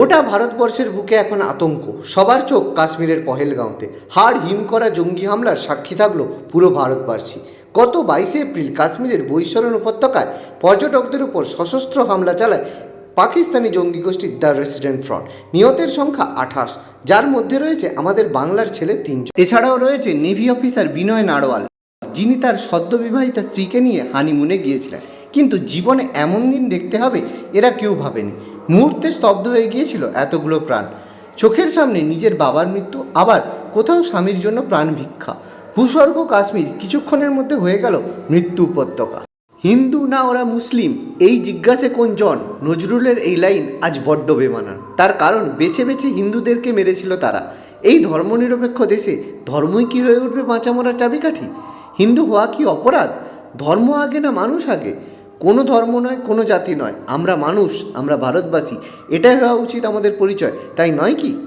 গোটা ভারতবর্ষের বুকে এখন আতঙ্ক। সবার চোখ কাশ্মীরের পহেলগাঁওতে। হাড় হিম করা জঙ্গি হামলার সাক্ষী থাকল পুরো ভারতবাসী। গত বাইশে এপ্রিল কাশ্মীরের বৈশরণ উপত্যকায় পর্যটকদের উপর সশস্ত্র হামলা চালায় পাকিস্তানি জঙ্গি গোষ্ঠী দ্য রেসিডেন্ট ফ্রন্ট। নিহতের সংখ্যা আঠাশ। যার মধ্যে রয়েছে আমাদের বাংলার ছেলে তিনজন। এছাড়াও রয়েছে নেভি অফিসার বিনয় নাড়ওয়াল। যিনি তার সদ্যবিবাহিতা স্ত্রীকে নিয়ে হানিমুনে গিয়েছিলেন। কিন্তু জীবনে এমন দিন দেখতে হবে, এরা কেউ ভাবেনি। মুহূর্তে স্তব্ধ হয়ে গিয়েছিল এতগুলো প্রাণ। চোখের সামনে নিজের বাবার মৃত্যু, আবার কোথাও স্বামীর জন্য প্রাণ ভিক্ষা। ভূস্বর্গ কাশ্মীর কিছুক্ষণের মধ্যে হয়ে গেল মৃত্যু উপত্যকা। হিন্দু না ওরা মুসলিম? এই জিজ্ঞাসে কোন জন? নজরুলের এই লাইন আজ বড্ড বেমানান। তার কারণ বেছে বেছে হিন্দুদেরকে মেরেছিল তারা। এই ধর্মনিরপেক্ষ দেশে ধর্মই কি হয়ে উঠবে বাঁচা মরার চাবিকাঠি? হিন্দু হওয়া কি অপরাধ? ধর্ম আগে না মানুষ আগে? কোনো ধর্ম নয়, কোনো জাতি নয়। আমরা মানুষ, আমরা ভারতবাসী। এটাই হওয়া উচিত আমাদের পরিচয়। তাই নয় কি?